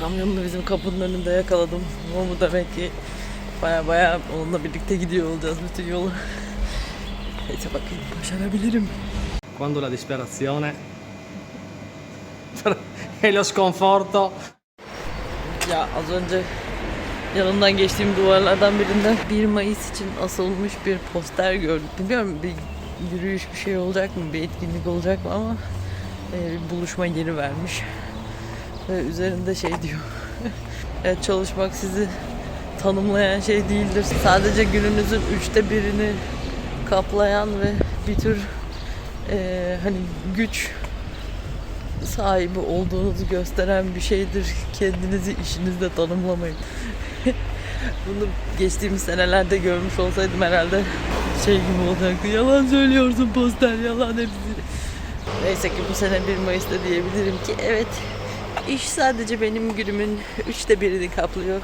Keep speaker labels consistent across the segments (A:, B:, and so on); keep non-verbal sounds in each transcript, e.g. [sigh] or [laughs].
A: kamyonunu bizim kapının önünde yakaladım. Ama bu demek ki baya baya onunla birlikte gidiyor olacağız bütün yolu. [laughs] Neyse bakayım başarabilirim.
B: Quando la disperazione [laughs] e lo sconforto
A: Ya az önce yanından geçtiğim duvarlardan birinde 1 Mayıs için asılmış bir poster gördüm. Bilmiyorum bir yürüyüş bir şey olacak mı, bir etkinlik olacak mı ama e, bir buluşma yeri vermiş. Ve üzerinde şey diyor. [laughs] evet, çalışmak sizi tanımlayan şey değildir. Sadece gününüzün üçte birini kaplayan ve bir tür e, hani güç sahibi olduğunuzu gösteren bir şeydir. Kendinizi işinizde tanımlamayın. [laughs] Bunu geçtiğimiz senelerde görmüş olsaydım herhalde şey gibi olacaktı. Yalan söylüyorsun poster, yalan hepsi. Neyse ki bu sene 1 Mayıs'ta diyebilirim ki evet iş sadece benim günümün üçte birini kaplıyor.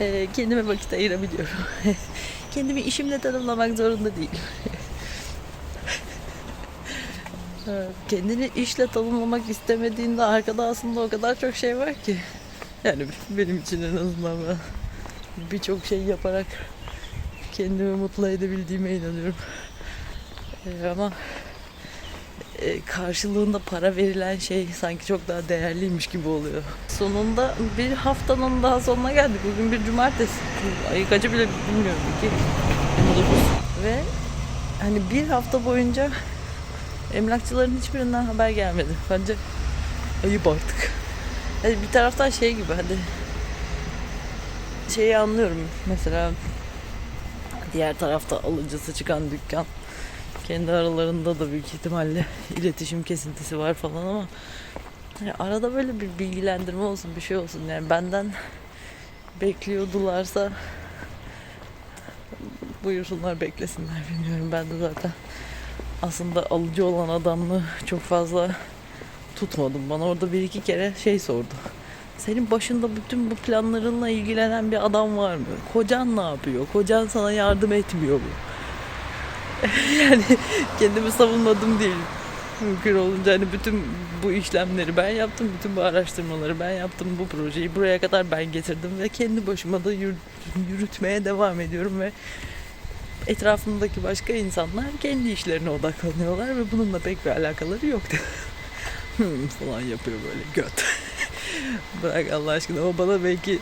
A: Ee, kendime vakit ayırabiliyorum. [laughs] Kendimi işimle tanımlamak zorunda değilim. [laughs] Evet, Kendini işle tanımlamak istemediğinde arkada aslında o kadar çok şey var ki. Yani benim için en azından birçok şey yaparak kendimi mutlu edebildiğime inanıyorum. Ee, ama e, karşılığında para verilen şey sanki çok daha değerliymiş gibi oluyor. Sonunda bir haftanın daha sonuna geldik. Bugün bir cumartesi. Ayı kaçı bile bilmiyorum ki. 29. Ve hani bir hafta boyunca Emlakçıların hiçbirinden haber gelmedi. Bence ayıp artık. Yani bir taraftan şey gibi hadi şeyi anlıyorum. Mesela diğer tarafta alıcısı çıkan dükkan kendi aralarında da büyük ihtimalle iletişim kesintisi var falan ama yani arada böyle bir bilgilendirme olsun bir şey olsun yani benden bekliyordularsa buyursunlar beklesinler bilmiyorum ben de zaten aslında alıcı olan adamı çok fazla tutmadım. Bana orada bir iki kere şey sordu. Senin başında bütün bu planlarınla ilgilenen bir adam var mı? Kocan ne yapıyor? Kocan sana yardım etmiyor mu? [laughs] yani kendimi savunmadım değil. Mümkün olunca hani bütün bu işlemleri ben yaptım. Bütün bu araştırmaları ben yaptım. Bu projeyi buraya kadar ben getirdim ve kendi başıma da yürü- yürütmeye devam ediyorum ve etrafımdaki başka insanlar kendi işlerine odaklanıyorlar ve bununla pek bir alakaları yok. [laughs] Hmm, falan yapıyor böyle göt. [laughs] Bırak Allah aşkına o bana belki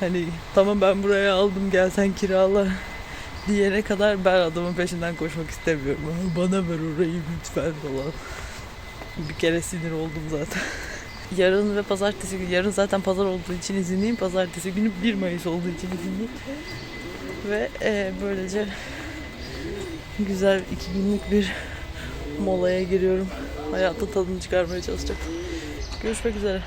A: hani tamam ben buraya aldım gel sen kirala diyene kadar ben adamın peşinden koşmak istemiyorum. Bana ver orayı lütfen falan. Bir kere sinir oldum zaten. [laughs] Yarın ve pazartesi günü, yarın zaten pazar olduğu için izinliyim. Pazartesi günü 1 Mayıs olduğu için izinliyim. Ve e, böylece güzel iki günlük bir molaya giriyorum. Hayatın tadını çıkarmaya çalışacağım. Görüşmek üzere.